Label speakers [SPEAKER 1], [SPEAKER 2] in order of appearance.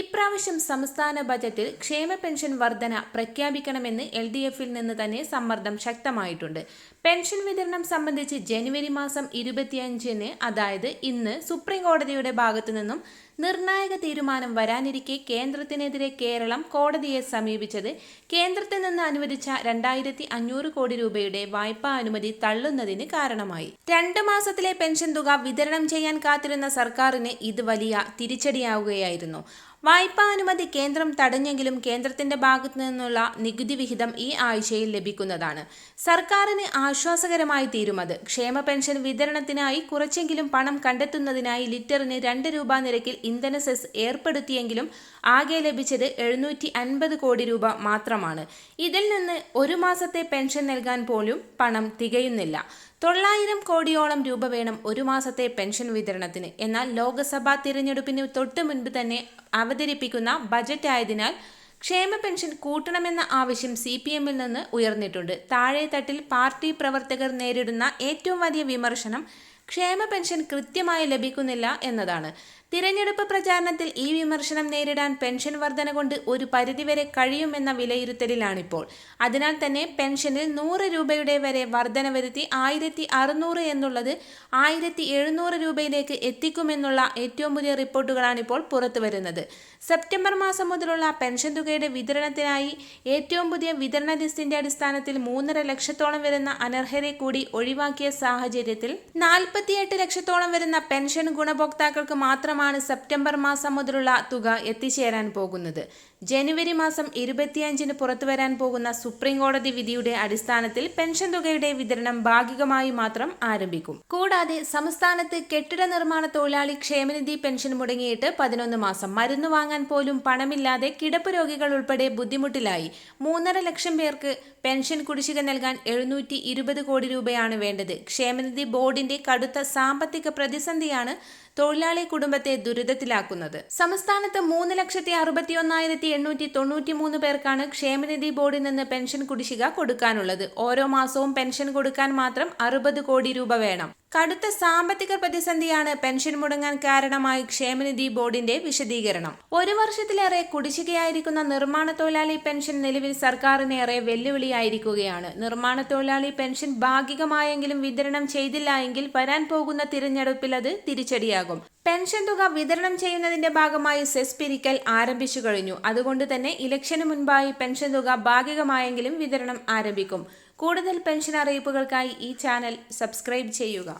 [SPEAKER 1] ഇപ്രാവശ്യം സംസ്ഥാന ബജറ്റിൽ ക്ഷേമ പെൻഷൻ വർധന പ്രഖ്യാപിക്കണമെന്ന് എൽ ഡി എഫിൽ നിന്ന് തന്നെ സമ്മർദ്ദം ശക്തമായിട്ടുണ്ട്. പെൻഷൻ വിതരണം സംബന്ധിച്ച് ജനുവരി മാസം ഇരുപത്തിയഞ്ചിന് അതായത് ഇന്ന് സുപ്രീം കോടതിയുടെ ഭാഗത്തു നിന്നും നിർണായക തീരുമാനം വരാനിരിക്കെ കേന്ദ്രത്തിനെതിരെ കേരളം കോടതിയെ സമീപിച്ചത് കേന്ദ്രത്തിൽ നിന്ന് അനുവദിച്ച രണ്ടായിരത്തി അഞ്ഞൂറ് കോടി രൂപയുടെ വായ്പാ അനുമതി തള്ളുന്നതിന് കാരണമായി. രണ്ട് മാസത്തിലെ പെൻഷൻ തുക വിതരണം ചെയ്യാൻ കാത്തിരുന്ന സർക്കാരിന് ഇത് വലിയ തിരിച്ചടിയാവുകയായിരുന്നു. വായ്പാ അനുമതി കേന്ദ്രം തടഞ്ഞെങ്കിലും കേന്ദ്രത്തിന്റെ ഭാഗത്തു നിന്നുള്ള നികുതി വിഹിതം ഈ ആഴ്ചയിൽ ലഭിക്കുന്നതാണ്. സർക്കാരിന് ആശ്വാസകരമായി തീരുമത് ക്ഷേമ പെൻഷൻ വിതരണത്തിനായി കുറച്ചെങ്കിലും പണം കണ്ടെത്തുന്നതിനായി ലിറ്ററിന് രണ്ട് രൂപ നിരക്കിൽ ഇന്ധന സെസ് ഏർപ്പെടുത്തിയെങ്കിലും ആകെ ലഭിച്ചത് എഴുന്നൂറ്റി അൻപത് കോടി രൂപ മാത്രമാണ്. ഇതിൽ നിന്ന് ഒരു മാസത്തെ പെൻഷൻ നൽകാൻ പോലും പണം തികയുന്നില്ല. തൊള്ളായിരം കോടിയോളം രൂപ വേണം ഒരു മാസത്തെ പെൻഷൻ വിതരണത്തിന്. എന്നാൽ ലോക്സഭാ തിരഞ്ഞെടുപ്പിന് തൊട്ട് മുൻപ് തന്നെ അവതരിപ്പിക്കുന്ന ബജറ്റ് ആയതിനാൽ ക്ഷേമ പെൻഷൻ കൂട്ടണമെന്ന ആവശ്യം സി പി എമ്മിൽ നിന്ന് ഉയർന്നിട്ടുണ്ട്. താഴെത്തട്ടിൽ പാർട്ടി പ്രവർത്തകർ നേരിടുന്ന ഏറ്റവും വലിയ വിമർശനം ക്ഷേമ പെൻഷൻ കൃത്യമായി ലഭിക്കുന്നില്ല എന്നതാണ്. തിരഞ്ഞെടുപ്പ് പ്രചാരണത്തിൽ ഈ വിമർശനം നേരിടാൻ പെൻഷൻ വർധന കൊണ്ട് ഒരു പരിധിവരെ കഴിയുമെന്ന വിലയിരുത്തലിലാണിപ്പോൾ. അതിനാൽ തന്നെ പെൻഷനിൽ നൂറ് രൂപയുടെ വരെ വർധന വരുത്തി ആയിരത്തി അറുന്നൂറ് എന്നുള്ളത് ആയിരത്തി എഴുന്നൂറ് രൂപയിലേക്ക് എത്തിക്കുമെന്നുള്ള ഏറ്റവും പുതിയ റിപ്പോർട്ടുകളാണിപ്പോൾ പുറത്തു വരുന്നത്. സെപ്റ്റംബർ മാസം മുതലുള്ള പെൻഷൻ തുകയുടെ വിതരണത്തിനായി ഏറ്റവും പുതിയ വിതരണ ലിസ്റ്റിന്റെ അടിസ്ഥാനത്തിൽ മൂന്നര ലക്ഷത്തോളം വരുന്ന അനർഹരെ കൂടി ഒഴിവാക്കിയ സാഹചര്യത്തിൽ നാൽപ്പത്തിയെട്ട് ലക്ഷത്തോളം വരുന്ന പെൻഷൻ ഗുണഭോക്താക്കൾക്ക് മാത്രമാണ് സെപ്റ്റംബർ മാസം മുതലുള്ള തുക എത്തിച്ചേരാൻ പോകുന്നത്. ജനുവരി മാസം ഇരുപത്തിയഞ്ചിന് പുറത്തുവരാൻ പോകുന്ന സുപ്രീം കോടതി വിധിയുടെ അടിസ്ഥാനത്തിൽ പെൻഷൻ തുകയുടെ വിതരണം ഭാഗികമായി മാത്രം ആരംഭിക്കും. കൂടാതെ സംസ്ഥാനത്ത് കെട്ടിട നിർമ്മാണ തൊഴിലാളി ക്ഷേമനിധി പെൻഷൻ മുടങ്ങിയിട്ട് പതിനൊന്ന് മാസം മരുന്ന് വാങ്ങാൻ പോലും പണമില്ലാതെ കിടപ്പ് രോഗികൾ ഉൾപ്പെടെ ബുദ്ധിമുട്ടിലായി. മൂന്നര ലക്ഷം പേർക്ക് പെൻഷൻ കുടിശ്ശിക നൽകാൻ എഴുന്നൂറ്റി കോടി രൂപയാണ് വേണ്ടത്. ക്ഷേമനിധി ബോർഡിന്റെ കടുത്ത സാമ്പത്തിക പ്രതിസന്ധിയാണ് തൊഴിലാളി കുടുംബത്തെ ദുരിതത്തിലാക്കുന്നത്. സംസ്ഥാനത്ത് മൂന്ന് ലക്ഷത്തി അറുപത്തി ഒന്നായിരത്തി എണ്ണൂറ്റി തൊണ്ണൂറ്റി മൂന്ന് പേർക്കാണ് ക്ഷേമനിധി ബോർഡിൽ നിന്ന് പെൻഷൻ കുടിശ്ശിക കൊടുക്കാനുള്ളത്. ഓരോ മാസവും പെൻഷൻ കൊടുക്കാൻ മാത്രം അറുപത് കോടി രൂപ വേണം. കടുത്ത സാമ്പത്തിക പ്രതിസന്ധിയാണ് പെൻഷൻ മുടങ്ങാൻ കാരണമായി ക്ഷേമനിധി ബോർഡിന്റെ വിശദീകരണം. ഒരു വർഷത്തിലേറെ കുടിശ്ശികയായിരിക്കുന്ന നിർമ്മാണ തൊഴിലാളി പെൻഷൻ നിലവിൽ സർക്കാരിനേറെ വെല്ലുവിളിയായിരിക്കുകയാണ്. നിർമ്മാണ തൊഴിലാളി പെൻഷൻ ഭാഗികമായെങ്കിലും വിതരണം ചെയ്തില്ല എങ്കിൽ വരാൻ പോകുന്ന തിരഞ്ഞെടുപ്പിൽ അത് തിരിച്ചടിയാകും. പെൻഷൻ തുക വിതരണം ചെയ്യുന്നതിന്റെ ഭാഗമായി സെസ് പിരിക്കൽ ആരംഭിച്ചു കഴിഞ്ഞു. അതുകൊണ്ട് തന്നെ ഇലക്ഷന് മുൻപായി പെൻഷൻ തുക ഭാഗികമായെങ്കിലും വിതരണം ആരംഭിക്കും. കൂടുതൽ പെൻഷൻ അറിയിപ്പുകൾക്കായി ഈ ചാനൽ സബ്സ്ക്രൈബ് ചെയ്യുക.